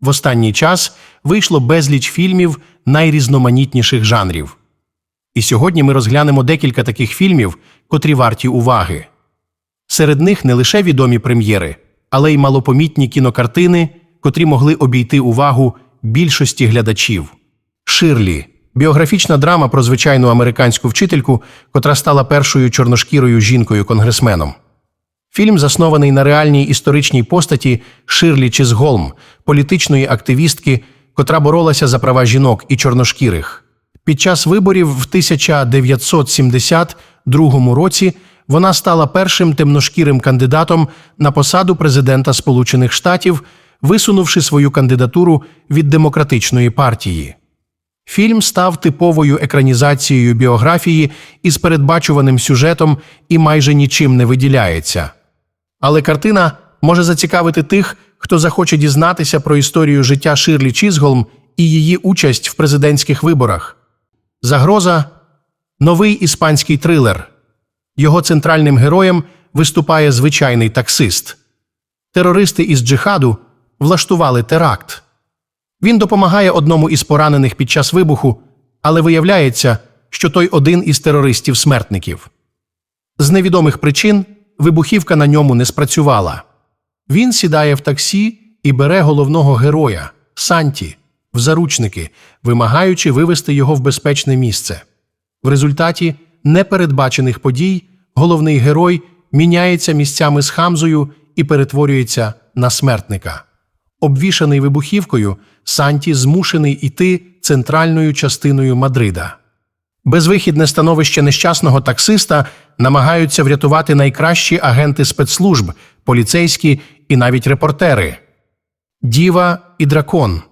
В останній час вийшло безліч фільмів найрізноманітніших жанрів. І сьогодні ми розглянемо декілька таких фільмів, котрі варті уваги. Серед них не лише відомі прем'єри, але й малопомітні кінокартини, котрі могли обійти увагу більшості глядачів. Ширлі біографічна драма про звичайну американську вчительку, котра стала першою чорношкірою жінкою-конгресменом. Фільм заснований на реальній історичній постаті Ширлі Чизголм, політичної активістки, котра боролася за права жінок і чорношкірих. Під час виборів в 1972 році вона стала першим темношкірим кандидатом на посаду президента Сполучених Штатів, висунувши свою кандидатуру від демократичної партії. Фільм став типовою екранізацією біографії із передбачуваним сюжетом і майже нічим не виділяється. Але картина може зацікавити тих, хто захоче дізнатися про історію життя Ширлі Чізголм і її участь в президентських виборах. Загроза новий іспанський трилер. Його центральним героєм виступає звичайний таксист. Терористи із джихаду влаштували теракт. Він допомагає одному із поранених під час вибуху, але виявляється, що той один із терористів-смертників. З невідомих причин вибухівка на ньому не спрацювала. Він сідає в таксі і бере головного героя Санті в заручники, вимагаючи вивести його в безпечне місце. В результаті непередбачених подій головний герой міняється місцями з Хамзою і перетворюється на смертника. Обвішаний вибухівкою, Санті змушений іти центральною частиною Мадрида. Безвихідне становище нещасного таксиста намагаються врятувати найкращі агенти спецслужб, поліцейські і навіть репортери. Діва і дракон.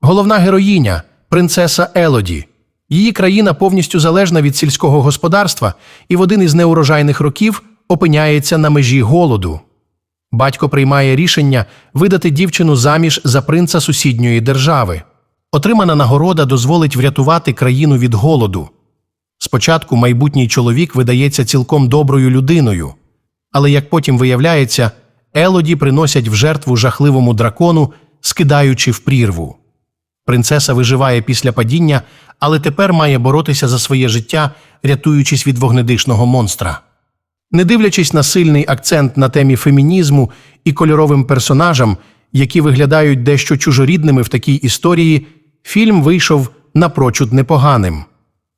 Головна героїня принцеса Елоді. Її країна повністю залежна від сільського господарства і в один із неурожайних років опиняється на межі голоду. Батько приймає рішення видати дівчину заміж за принца сусідньої держави. Отримана нагорода дозволить врятувати країну від голоду. Спочатку майбутній чоловік видається цілком доброю людиною, але як потім виявляється, Елоді приносять в жертву жахливому дракону, скидаючи в прірву. Принцеса виживає після падіння, але тепер має боротися за своє життя, рятуючись від вогнедишного монстра. Не дивлячись на сильний акцент на темі фемінізму і кольоровим персонажам, які виглядають дещо чужорідними в такій історії, фільм вийшов напрочуд непоганим.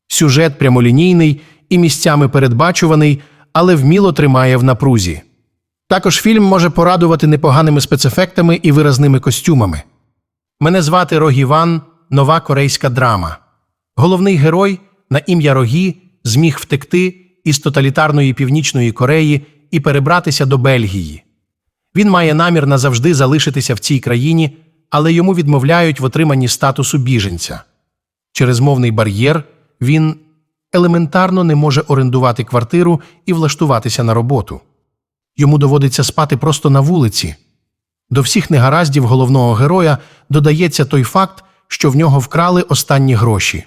Сюжет прямолінійний і місцями передбачуваний, але вміло тримає в напрузі. Також фільм може порадувати непоганими спецефектами і виразними костюмами. Мене звати Рогіван, нова корейська драма. Головний герой на ім'я Рогі зміг втекти із тоталітарної північної Кореї і перебратися до Бельгії. Він має намір назавжди залишитися в цій країні, але йому відмовляють в отриманні статусу біженця. Через мовний бар'єр він елементарно не може орендувати квартиру і влаштуватися на роботу. Йому доводиться спати просто на вулиці. До всіх негараздів головного героя додається той факт, що в нього вкрали останні гроші.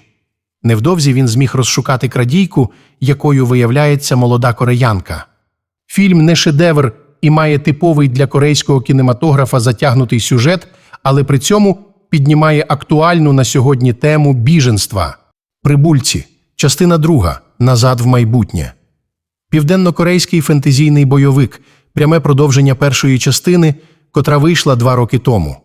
Невдовзі він зміг розшукати крадійку, якою виявляється молода кореянка. Фільм не шедевр і має типовий для корейського кінематографа затягнутий сюжет, але при цьому піднімає актуальну на сьогодні тему біженства. Прибульці, частина друга Назад в майбутнє. Південно-корейський фентезійний бойовик, пряме продовження першої частини, котра вийшла два роки тому.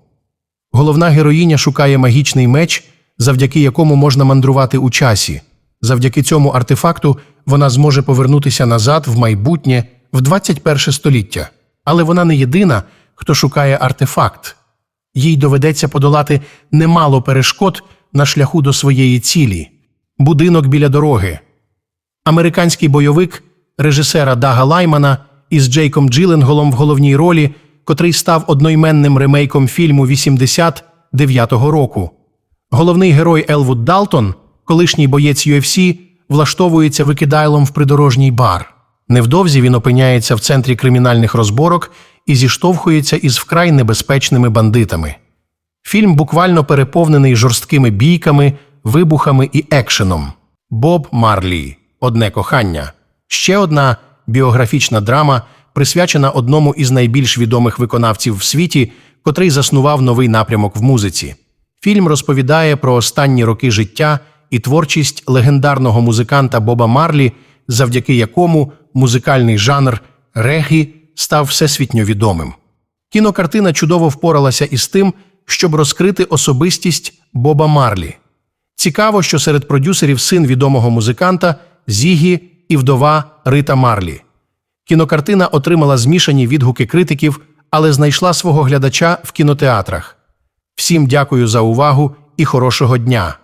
Головна героїня шукає магічний меч, завдяки якому можна мандрувати у часі. Завдяки цьому артефакту вона зможе повернутися назад в майбутнє в 21 століття. Але вона не єдина, хто шукає артефакт. Їй доведеться подолати немало перешкод на шляху до своєї цілі будинок біля дороги. Американський бойовик режисера Дага Лаймана із Джейком Джиленголом в головній ролі, котрий став одноіменним ремейком фільму 89-го року. Головний герой Елвуд Далтон, колишній боєць UFC, влаштовується викидайлом в придорожній бар. Невдовзі він опиняється в центрі кримінальних розборок і зіштовхується із вкрай небезпечними бандитами. Фільм буквально переповнений жорсткими бійками, вибухами і екшеном. Боб Марлі Одне кохання. Ще одна біографічна драма, присвячена одному із найбільш відомих виконавців в світі, котрий заснував новий напрямок в музиці. Фільм розповідає про останні роки життя і творчість легендарного музиканта Боба Марлі, завдяки якому музикальний жанр регі став всесвітньо відомим. Кінокартина чудово впоралася із тим, щоб розкрити особистість Боба Марлі. Цікаво, що серед продюсерів син відомого музиканта Зігі і вдова Рита Марлі. Кінокартина отримала змішані відгуки критиків, але знайшла свого глядача в кінотеатрах. Всім дякую за увагу і хорошого дня!